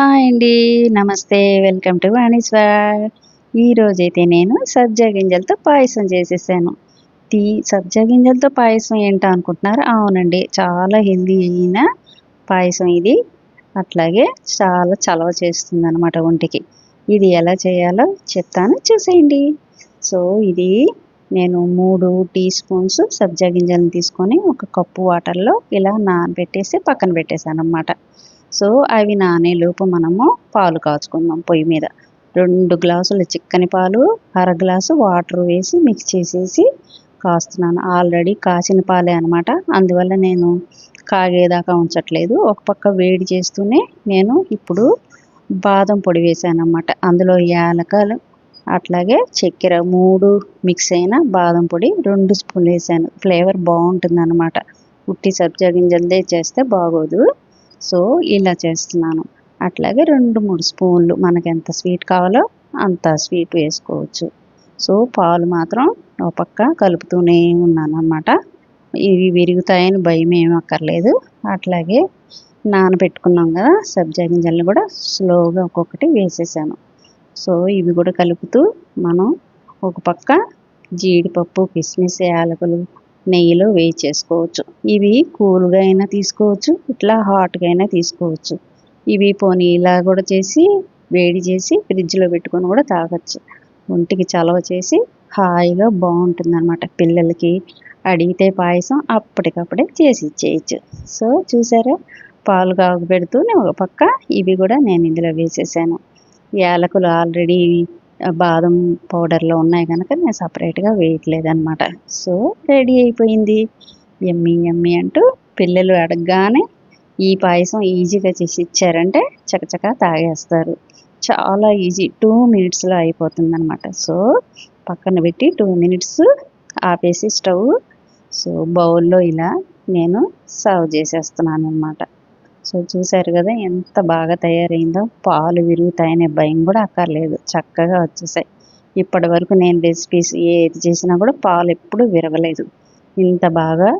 Hi అండి. నమస్తే. Welcome to వాణిస్వర్ ఈరోజైతే నేను సబ్జా గింజలతో పాయసం చేసేసాను. టీ సబ్జా గింజలతో పాయసం ఏంటో అనుకుంటున్నారు? అవునండి. చాలా హెల్దీ అయిన పాయసం ఇది. అట్లాగే చాలా చలవ చేస్తుంది అనమాట ఒంటికి. ఇది ఎలా చేయాలో చెప్తాను. చూసేయండి. సో ఇది నేను మూడు టీ స్పూన్స్ సబ్జా గింజలను తీసుకొని ఒక కప్పు వాటర్లో ఇలా నానబెట్టేసి పక్కన పెట్టేశాను అనమాట సో అవి నానేలోపు మనము పాలు కాచుకుందాం పొయ్యి మీద. రెండు గ్లాసుల చిక్కని పాలు అర గ్లాసు వాటర్ వేసి మిక్స్ చేసేసి కాస్తున్నాను. ఆల్రెడీ కాచిన పాలే అనమాట అందువల్ల నేను కాగేదాకా ఉంచట్లేదు. ఒక పక్క వేడి చేస్తూనే నేను ఇప్పుడు బాదం పొడి వేసాను అనమాట అందులో యాలకలు అట్లాగే చక్కెర మూడు మిక్స్ అయిన బాదం పొడి రెండు స్పూన్లు వేసాను. ఫ్లేవర్ బాగుంటుంది అనమాట ఉట్టి సబ్జా గింజలదే చేస్తే బాగోదు. సో ఇలా చేస్తున్నాను. అట్లాగే రెండు మూడు స్పూన్లు మనకి ఎంత స్వీట్ కావాలో అంత స్వీట్ వేసుకోవచ్చు. సో పాలు మాత్రం ఒక పక్క కలుపుతూనే ఉన్నాను అన్నమాట ఇవి విరుగుతాయని భయం ఏం అక్కర్లేదు. అట్లాగే నానబెట్టుకున్నాం కదా సబ్జా గింజలను కూడా స్లోగా ఒక్కొక్కటి వేసేసాను. సో ఇవి కూడా కలుపుతూ మనం ఒక పక్క జీడిపప్పు కిస్మిస్ యాలకులు నెయ్యిలో వేయి చేసుకోవచ్చు. ఇవి కూల్గా అయినా తీసుకోవచ్చు ఇట్లా హాట్గా అయినా తీసుకోవచ్చు. ఇవి పోనీ ఇలా కూడా చేసి వేడి చేసి ఫ్రిడ్జ్లో పెట్టుకొని కూడా తాగొచ్చు. ఒంటికి చలవ చేసి హాయిగా బాగుంటుంది అనమాట పిల్లలకి అడిగితే పాయసం అప్పటికప్పుడే చేసి ఇచ్చేయచ్చు. సో చూసారా? పాలు కాగబెడుతూ ఒక పక్క ఇవి కూడా నేను ఇందులో వేసేసాను. యాలకులు ఆల్రెడీ బాదం పౌడర్లో ఉన్నాయి కనుక నేను సపరేట్గా వేయట్లేదనమాట సో రెడీ అయిపోయింది. ఎమ్మి ఎమ్మి అంటూ పిల్లలు అడగగానే ఈ పాయసం ఈజీగా చేసి ఇచ్చారంటే చకచక తాగేస్తారు. చాలా ఈజీ. టూ మినిట్స్లో అయిపోతుంది అనమాట సో పక్కన పెట్టి టూ మినిట్స్ ఆపేసి స్టవ్. సో బౌల్లో ఇలా నేను సర్వ్ చేసేస్తున్నాను అనమాట సో చూసారు కదా ఎంత బాగా తయారైందో. పాలు విరుగుతాయనే భయం కూడా అక్కర్లేదు. చక్కగా వచ్చేసాయి. ఇప్పటి వరకు నేను రెసిపీస్ ఏది చేసినా కూడా పాలు ఎప్పుడు విరగలేదు. ఇంత బాగా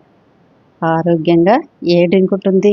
ఆరోగ్యంగా ఏ డ్రింక్ ఉంటుంది